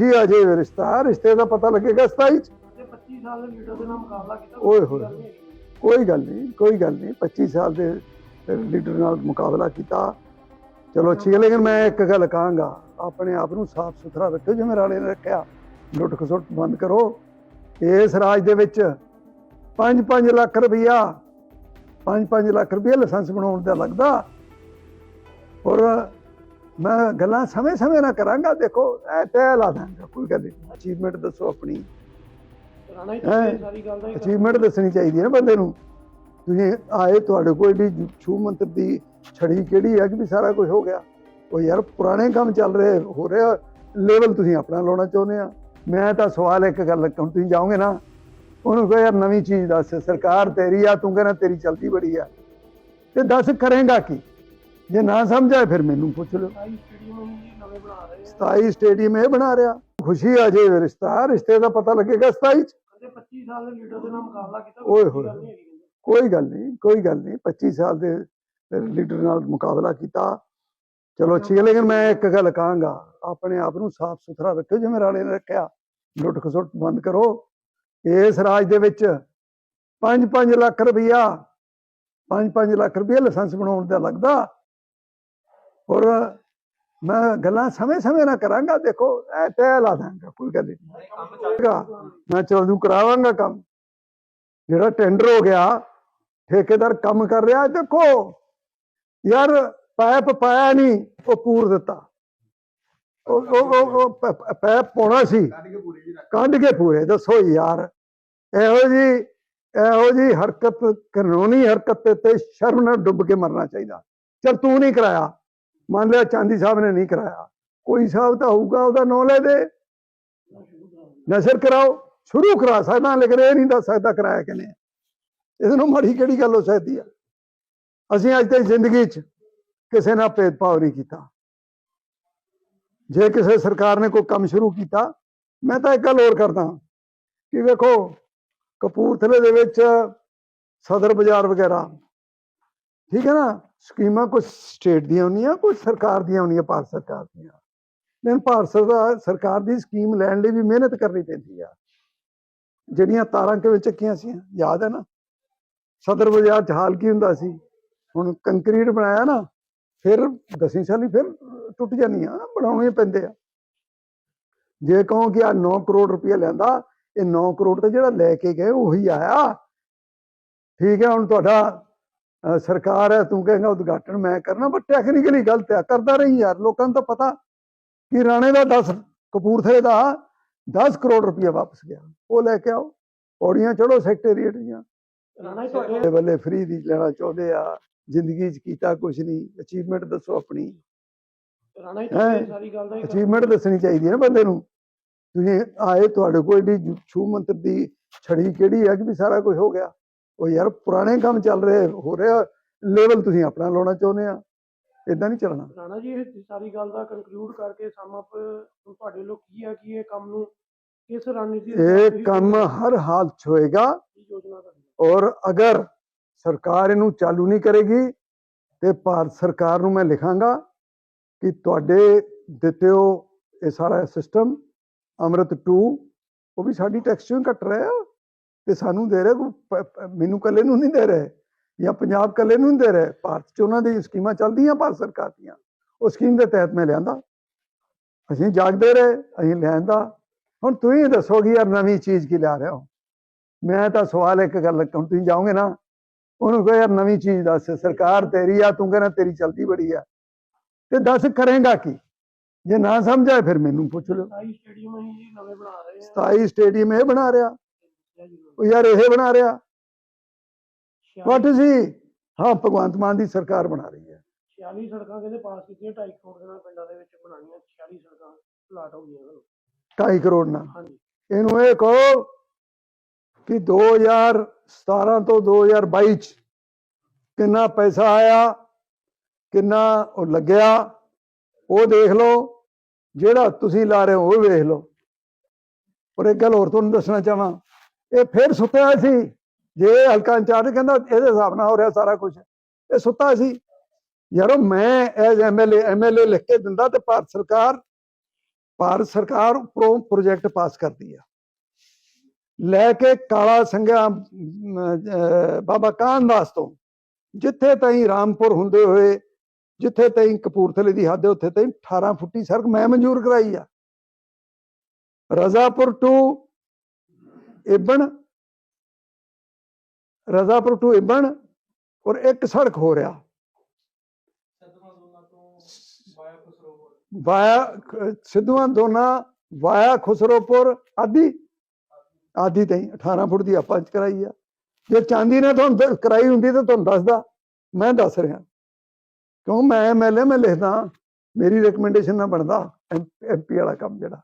ਖੁਸ਼ੀ ਆ ਜੇ ਰਿਸ਼ਤਾ ਰਿਸ਼ਤੇ ਦਾ ਪਤਾ ਲੱਗੇਗਾ 27 ਚ। ਤੇ 25 ਸਾਲ ਦੇ ਲੀਡਰ ਦੇ ਨਾਲ ਮੁਕਾਬਲਾ ਕੀਤਾ ਓਏ ਹੋਏ ਕੋਈ ਗੱਲ ਨਹੀਂ ਕੋਈ ਗੱਲ ਨਹੀਂ 25 ਸਾਲ ਦੇ ਲੀਡਰ ਨਾਲ ਮੁਕਾਬਲਾ ਕੀਤਾ। ਚਲੋ ਠੀਕ ਹੈ ਲੇਕਿਨ ਮੈਂ ਇੱਕ ਗੱਲ ਕਹਾਂਗਾ ਆਪਣੇ ਆਪ ਨੂੰ ਸਾਫ਼ ਸੁਥਰਾ ਰੱਖੋ ਜਿਵੇਂ ਰਾਣੇ ਨੇ ਰੱਖਿਆ। ਲੁੱਟ ਖਸੁੱਟ ਬੰਦ ਕਰੋ। ਇਸ ਰਾਜ ਦੇ ਵਿੱਚ 5-5 ਲੱਖ ਰੁਪਈਆ 5-5 ਲੱਖ ਰੁਪਈਆ ਲਾਇਸੈਂਸ ਬਣਾਉਣ ਦਾ ਲੱਗਦਾ। ਔਰ ਮੈਂ ਗੱਲਾਂ ਸਮੇਂ-ਸਮੇਂ ਨਾਲ ਕਰਾਂਗਾ ਦੇਖੋ ਇਹ ਤੈਅ ਲਾ ਦਾਂਗਾ ਕੋਈ ਗੱਲ ਨਹੀਂ ਅਚੀਵਮੈਂਟ ਦੱਸੋ ਆਪਣੀ। ਰਾਣਾ ਜੀ ਹੈਂ? ਤੁਸੀਂ ਸਾਰੀ ਗੱਲ ਦਾ ਹੀ ਅਚੀਵਮੈਂਟ ਦੱਸਣੀ ਚਾਹੀਦੀ ਹੈ ਨਾ ਬੰਦੇ ਨੂੰ। ਤੁਸੀਂ ਆਏ ਤੁਹਾਡੇ ਕੋਲ ਏਡੀ ਛੂ ਮੰਤਰ ਦੀ ਛੜੀ ਕਿਹੜੀ ਹੈ ਕਿ ਵੀ ਸਾਰਾ ਕੁਝ ਹੋ ਗਿਆ? ਉਹ ਯਾਰ ਪੁਰਾਣੇ ਕੰਮ ਚੱਲ ਰਹੇ ਹੋ ਰਿਹਾ ਲੈਵਲ ਤੁਸੀਂ ਆਪਣਾ ਲਾਉਣਾ ਚਾਹੁੰਦੇ ਆ। ਮੈਂ ਤਾਂ ਸਵਾਲ ਇੱਕ ਗੱਲ ਹੁਣ ਤੁਸੀਂ ਜਾਓਗੇ ਨਾ ਉਹਨੂੰ ਕਹੋ ਯਾਰ ਨਵੀਂ ਚੀਜ਼ ਦੱਸ ਸਰਕਾਰ ਤੇਰੀ ਆ ਤੂੰ ਕਹਿੰਦਾ ਤੇਰੀ ਚਲਦੀ ਬੜੀ ਆ। ਤੇ ਦੱਸ ਕਰੇਗਾ ਕੀ? ਜੇ ਨਾ ਸਮਝਾਏ ਫਿਰ ਮੈਨੂੰ ਪੁੱਛ ਲਓ। 27 ਸਟੇਡੀਅਮ ਹੀ ਨਵੇਂ ਬਣਾ ਰਹੇ ਆ। 27 ਸਟੇਡੀਅਮ ਇਹ ਬਣਾ ਰਿਹਾ। ਖੁਸ਼ੀ ਆ ਜੇ ਰਿਸ਼ਤਾ ਰਿਸ਼ਤੇ ਦਾ ਪਤਾ ਲੱਗੇਗਾ 27 ਚ। ਕਹਿੰਦੇ 25 ਸਾਲ ਦੇ ਲੀਡਰ ਦੇ ਨਾਲ ਮੁਕਾਬਲਾ ਕੀਤਾ ਓਏ ਹੋਏ ਗੱਲ। ਕੋਈ ਗੱਲ ਨਹੀਂ ਕੋਈ ਗੱਲ ਨਹੀਂ 25 ਸਾਲ ਦੇ ਲੀਡਰ ਨਾਲ ਮੁਕਾਬਲਾ ਕੀਤਾ। ਚਲੋ ਠੀਕ ਹੈ ਲੇਕਿਨ ਮੈਂ ਇੱਕ ਗੱਲ ਕਹਾਂਗਾ ਆਪਣੇ ਆਪ ਨੂੰ ਸਾਫ਼ ਸੁਥਰਾ ਰੱਖੋ ਜਿਵੇਂ ਰਾਣੇ ਨੇ ਰੱਖਿਆ। ਲੁੱਟ ਖਸੁੱਟ ਬੰਦ ਕਰੋ। ਇਸ ਰਾਜ ਦੇ ਵਿੱਚ 5-5 ਲੱਖ ਰੁਪਈਆ 5-5 ਲੱਖ ਰੁਪਈਆ ਲਾਇਸੈਂਸ ਬਣਾਉਣ ਦਾ ਲੱਗਦਾ। ਔਰ ਮੈਂ ਗੱਲਾਂ ਸਮੇਂ-ਸਮੇਂ ਨਾਲ ਕਰਾਂਗਾ ਦੇਖੋ ਇਹ ਤੈਅ ਲਾ ਦਾਂਗਾ ਕੋਈ ਗੱਲ ਨਹੀਂ ਮੈਂ ਚਲੂ ਕਰਾਵਾਂਗਾ ਕੰਮ ਜਿਹੜਾ ਟੈਂਡਰ ਹੋ ਗਿਆ ਠੇਕੇਦਾਰ ਕੰਮ ਕਰ ਰਿਹਾ ਦੇਖੋ ਯਾਰ ਪਾਇਪ ਪਾਇਆ ਨਹੀਂ ਉਹ ਪੂਰ ਦਿੱਤਾ ਉਹ ਉਹ ਉਹ- ਉਹ ਪ- ਪ- ਪਾਇਪ ਪਾਉਣਾ ਸੀ ਕੱਢ ਕੇ ਪੂਰੇ ਦੱਸੋ ਯਾਰ ਇਹੋ ਜੀ ਇਹੋ ਜੀ ਹਰਕਤ ਕਾਨੂੰਨੀ ਹਰਕਤ ਤੇ- ਤੇ ਸ਼ਰਮ ਨਾਲ ਡੁੱਬ ਕੇ ਮਰਨਾ ਚਾਹੀਦਾ ਚਲ ਤੂੰ ਨਹੀਂ ਕਰਾਇਆ ਮੰਨ ਲਿਆ ਚਾਂਦੀ ਸਾਹਿਬ ਨੇ ਨਹੀਂ ਕਰਾਇਆ। ਕੋਈ ਸਾਹਿਬ ਤਾਂ ਹੋਊਗਾ, ਉਹਦਾ ਨਾਂ ਲੈ ਦੇ। ਨਸ਼ਰ ਕਰਾਓ, ਸ਼ੁਰੂ ਕਰਾ ਸਕਦਾ, ਲੇਕਿਨ ਇਹ ਨਹੀਂ ਦੱਸ ਸਕਦਾ ਕਰਾਇਆ ਕਿਨੇ ਇਹਦੇ ਨੂੰ ਮਾੜੀ ਕਿਹੜੀ ਗੱਲ ਹੋ ਸਕਦੀ ਆ? ਅਸੀਂ ਅੱਜ ਤੱਕ ਜ਼ਿੰਦਗੀ 'ਚ ਕਿਸੇ ਨਾਲ ਭੇਦਭਾਵ ਨਹੀਂ ਕੀਤਾ। ਜੇ ਕਿਸੇ ਸਰਕਾਰ ਨੇ ਕੋਈ ਕੰਮ ਸ਼ੁਰੂ ਕੀਤਾ, ਮੈਂ ਤਾਂ ਇੱਕ ਗੱਲ ਹੋਰ ਕਰਦਾ ਕਿ ਵੇਖੋ, ਕਪੂਰਥਲੇ ਦੇ ਵਿੱਚ ਸਦਰ ਬਾਜ਼ਾਰ ਵਗੈਰਾ, ਠੀਕ ਹੈ ਨਾ? ਸਕੀਮਾਂ ਕੁਝ ਸਟੇਟ ਦੀਆਂ ਹੁੰਦੀਆਂ ਕੁਝ ਸਰਕਾਰ ਦੀਆਂ ਹੁੰਦੀਆਂ, ਭਾਰਤ ਸਰਕਾਰ ਦੀਆਂ। ਲੇਕਿਨ ਭਾਰਤ ਸਰਕਾਰ ਸਰਕਾਰ ਦੀ ਸਕੀਮ ਲੈਣ ਲਈ ਵੀ ਮਿਹਨਤ ਕਰਨੀ ਪੈਂਦੀ ਆ। ਜਿਹੜੀਆਂ ਤਾਰਾਂ ਕਿਵੇਂ ਚੱਕੀਆਂ ਸੀ, ਯਾਦ ਹੈ ਨਾ? ਸਦਰ ਬਾਜ਼ਾਰ ਚ ਹਾਲ ਕੀ ਹੁੰਦਾ ਸੀ? ਹੁਣ ਕੰਕਰੀਟ ਬਣਾਇਆ ਨਾ, ਫਿਰ ਦਸਵੀਂ ਸਾਲੀ ਫਿਰ ਟੁੱਟ ਜਾਂਦੀਆਂ ਬਣਾਉਣੇ ਪੈਂਦੇ ਆ। ਜੇ ਕਹੋ ਕਿ ਆ 9 ਕਰੋੜ ਰੁਪਏ ਲੈਂਦਾ, ਇਹ 9 ਕਰੋੜ ਤੇ ਜਿਹੜਾ ਲੈ ਕੇ ਗਏ, ਉਹੀ ਆਇਆ। ਠੀਕ ਹੈ, ਹੁਣ ਤੁਹਾਡਾ ਸਰਕਾਰ ਹੈ ਤੂੰ ਕਹੇਗਾ ਉਦਘਾਟਨ ਮੈਂ ਕਰਨਾ ਪਰ ਟੈਕਨੀਕਲੀ ਗਲਤ ਹੈ ਕਰਦਾ ਰਹੀ ਯਾਰ ਲੋਕਾਂ ਨੂੰ ਤਾਂ ਪਤਾ ਕਿ ਰਾਣੇ ਦਾ 10 ਕਪੂਰਥਲੇ ਦਾ 10 ਕਰੋੜ ਰੁਪਏ ਵਾਪਸ ਗਿਆ। ਉਹ ਲੈ ਕੇ ਆਓ ਪੌੜੀਆਂ ਚੜੋ ਸੈਕਟਰੀਏਟ ਦੀਆਂ। ਰਾਣਾ ਤੁਹਾਡੇ ਬੱਲੇ ਫ੍ਰੀ ਦੀ ਲੈਣਾ ਚਾਹੁੰਦੇ ਆ ਜ਼ਿੰਦਗੀ 'ਚ ਕੀਤਾ ਕੁਝ ਨਹੀਂ ਅਚੀਵਮੈਂਟ ਦੱਸੋ ਆਪਣੀ। ਰਾਣਾ ਜੀ ਹੈਂ? ਤੁਸੀਂ ਸਾਰੀ ਗੱਲ ਦਾ ਹੀ ਅਚੀਵਮੈਂਟ ਦੱਸਣੀ ਚਾਹੀਦੀ ਹੈ ਨਾ ਬੰਦੇ ਨੂੰ। ਤੁਸੀਂ ਆਏ ਤੁਹਾਡੇ ਕੋਲ ਏਡੀ ਛੂ ਮੰਤਰ ਦੀ ਛੜੀ ਕਿਹੜੀ ਹੈ ਕਿ ਵੀ ਸਾਰਾ ਕੁਝ ਹੋ ਗਿਆ? ਉਹ ਯਾਰ ਪੁਰਾਣੇ ਕੰਮ ਚੱਲ ਰਹੇ ਹੋ ਰਿਹਾ ਲੈਵਲ ਤੁਸੀਂ ਆਪਣਾ ਲਾਉਣਾ ਚਾਹੁੰਦੇ ਆ। ਇਦਾਂ ਨਹੀਂ ਚੱਲਣਾ। ਰਾਣਾ ਜੀ ਇਹ ਸਾਰੀ ਗੱਲ ਦਾ ਕੰਕਲੂਡ ਕਰਕੇ ਸਮ ਅਪ ਤੁਹਾਡੇ ਲੋਕ ਕੀ ਆ ਕਿ ਇਹ ਕੰਮ ਨੂੰ ਕਿਸ ਰਣਨੀਤੀ ਇਹ ਕੰਮ ਹਰ ਹਾਲਤ 'ਚ ਹੋਏਗਾ। ਔਰ ਅਗਰ ਸਰਕਾਰ ਇਹਨੂੰ ਚਾਲੂ ਨਹੀਂ ਕਰੇਗੀ ਤੇ ਭਾਰਤ ਸਰਕਾਰ ਨੂੰ ਮੈਂ ਲਿਖਾਂਗਾ ਕਿ ਤੁਹਾਡੇ ਦਿੱਤੇ ਹੋ ਇਹ ਸਾਰਾ ਸਿਸਟਮ ਅੰਮ੍ਰਿਤ 2 ਉਹ ਵੀ ਸਾਡੀ ਟੈਕਸ ਚੋਂ ਕੱਟ ਰਿਹਾ। ਤੇ ਸਾਨੂੰ ਦੇ ਰਹੇ ਮੈਨੂੰ ਕੱਲੇ ਨੂੰ ਨਹੀਂ ਦੇ ਰਹੇ ਜਾਂ ਪੰਜਾਬ ਕੱਲੇ ਨੂੰ ਨਹੀਂ ਦੇ ਰਹੇ। ਭਾਰਤ 'ਚ ਉਹਨਾਂ ਦੀ ਸਕੀਮਾਂ ਚੱਲਦੀਆਂ ਭਾਰਤ ਸਰਕਾਰ ਦੀਆਂ। ਉਹ ਸਕੀਮ ਦੇ ਤਹਿਤ ਮੈਂ ਲਿਆਂਦਾ। ਅਸੀਂ ਜਾਗਦੇ ਰਹੇ ਅਸੀਂ ਲਿਆਂਦਾ। ਹੁਣ ਤੁਸੀਂ ਦੱਸੋ ਕਿ ਯਾਰ ਨਵੀਂ ਚੀਜ਼ ਕੀ ਲਿਆ ਰਹੇ ਹੋ? ਮੈਂ ਤਾਂ ਸਵਾਲ ਇੱਕ ਗੱਲ ਹੁਣ ਤੁਸੀਂ ਜਾਓਗੇ ਨਾ ਉਹਨੂੰ ਕਹੋ ਯਾਰ ਨਵੀਂ ਚੀਜ਼ ਦੱਸ ਸਰਕਾਰ ਤੇਰੀ ਆ ਤੂੰ ਕਹਿੰਦਾ ਤੇਰੀ ਚਲਦੀ ਬੜੀ ਆ। ਤੇ ਦੱਸ ਕਰੇਗਾ ਕੀ? ਜੇ ਨਾ ਸਮਝਾਏ ਫਿਰ ਮੈਨੂੰ ਪੁੱਛ ਲਓ। 27 ਸਟੇਡੀਅਮ ਹੀ ਨਵੇਂ ਬਣਾ ਰਹੇ ਆ 27 ਸਟੇਡੀਅਮ ਇਹ ਬਣਾ ਰਿਹਾ। ਉਹ ਯਾਰ ਇਹ ਬਣਾ ਰਿਹਾ। ਵਾਟ ਸੀ। ਹਾਂ ਭਗਵੰਤ ਮਾਨ ਦੀ ਸਰਕਾਰ ਬਣਾ ਰਹੀ ਹੈ। 46 ਸੜਕਾਂ ਕਹਿੰਦੇ ਪਾਸ ਕੀਤੀਆਂ 2.5 ਕਰੋੜ ਦੇ ਨਾਲ ਪਿੰਡਾਂ ਦੇ ਵਿੱਚ ਬਣਾਈਆਂ 46 ਸੜਕਾਂ ਪਲਾਟ ਹੋ ਗਈਆਂ ਚਲੋ 2.5 ਕਰੋੜ ਨਾਲ। ਹਾਂਜੀ। ਇਹਨੂੰ ਇਹ ਕਹੋ ਕਿ 2017 ਤੋਂ 2022 ਚ ਕਿੰਨਾ ਪੈਸਾ ਆਇਆ ਕਿੰਨਾ ਉਹ ਲੱਗਿਆ ਉਹ ਦੇਖ ਲਓ। ਜਿਹੜਾ ਤੁਸੀਂ ਲਾ ਰਹੇ ਹੋ ਉਹ ਵੇਖ ਲਓ। ਪਰ ਇੱਕ ਗੱਲ ਹੋਰ ਤੁਹਾਨੂੰ ਦੱਸਣਾ ਚਾਹਾਂ ਇਹ ਫਿਰ ਸੁੱਤਿਆ ਹੋਇਆ ਸੀ। ਜੇ ਹਲਕਾ ਇੰਚਾਰਜ ਕਹਿੰਦਾ ਇਹਦੇ ਹਿਸਾਬ ਨਾਲ ਹੋ ਰਿਹਾ ਸਾਰਾ ਕੁਝ ਇਹ ਸੁੱਤਾ ਸੀ। ਯਾਰੋ ਮੈਂ ਐਜ਼ ਐਮਐਲਏ ਐਮਐਲਏ ਲਿਖ ਕੇ ਦਿੰਦਾ ਤੇ ਭਾਰਤ ਸਰਕਾਰ ਭਾਰਤ ਸਰਕਾਰ ਉੱਪਰੋਂ ਪ੍ਰੋਜੈਕਟ ਪਾਸ ਕਰਦੀ ਆ। ਲੈ ਕੇ ਕਾਲਾ ਸੰਘਿਆ ਅਮ, ਅਹ, ਬਾਬਾ ਕਾਨਦਾਸ ਤੋਂ ਜਿੱਥੇ ਤਾਈਂ ਰਾਮਪੁਰ ਹੁੰਦੇ ਹੋਏ ਜਿੱਥੇ ਤਾਈਂ ਕਪੂਰਥਲੇ ਦੀ ਹੱਦ ਹੈ ਉੱਥੇ ਤਾਈਂ 18 ਫੁੱਟੀ ਸੜਕ ਮੈਂ ਮਨਜ਼ੂਰ ਕਰਾਈ ਆ। ਰਜ਼ਾਪੁਰ ਟੂ ਇਬਨ ਰਜ਼ਾਪੁਰ ਟੂ ਇਬਨ ਔਰ ਇੱਕ ਸੜਕ ਹੋ ਰਿਹਾ। ਸਦਮਾ ਦੋਨਾਂ ਤੋਂ ਬਾਇਆ ਖਸਰੋਵਰ ਵਾਇਆ ਖ- ਸਿੱਧੂਆਂ ਦੋਨਾ ਵਾਇਆ ਖੁਸਰੋਪੁਰ ਆਦਿ ਆਦਿ ਤਾਈਂ 18 ਫੁੱਟ ਦੀ ਆਪਾਂ ਕਰਾਈ ਆ। ਜੇ ਚਾਂਦੀ ਨੇ ਤੁਹਾਨੂੰ ਕਰਾਈ ਹੁੰਦੀ ਤਾਂ ਤੁਹਾਨੂੰ ਦੱਸਦਾ ਮੈਂ ਦੱਸ ਰਿਹਾ। ਕਿਉਂ? ਮੈਂ ਐਮਐਲਏ ਮੈਂ ਲਿਖਦਾ ਮੇਰੀ ਰეკਮੈਂਡੇਸ਼ਨ ਨਾਲ ਬਣਦਾ ਐਮਪੀ ਵਾਲਾ ਕੰਮ ਜਿਹੜਾ।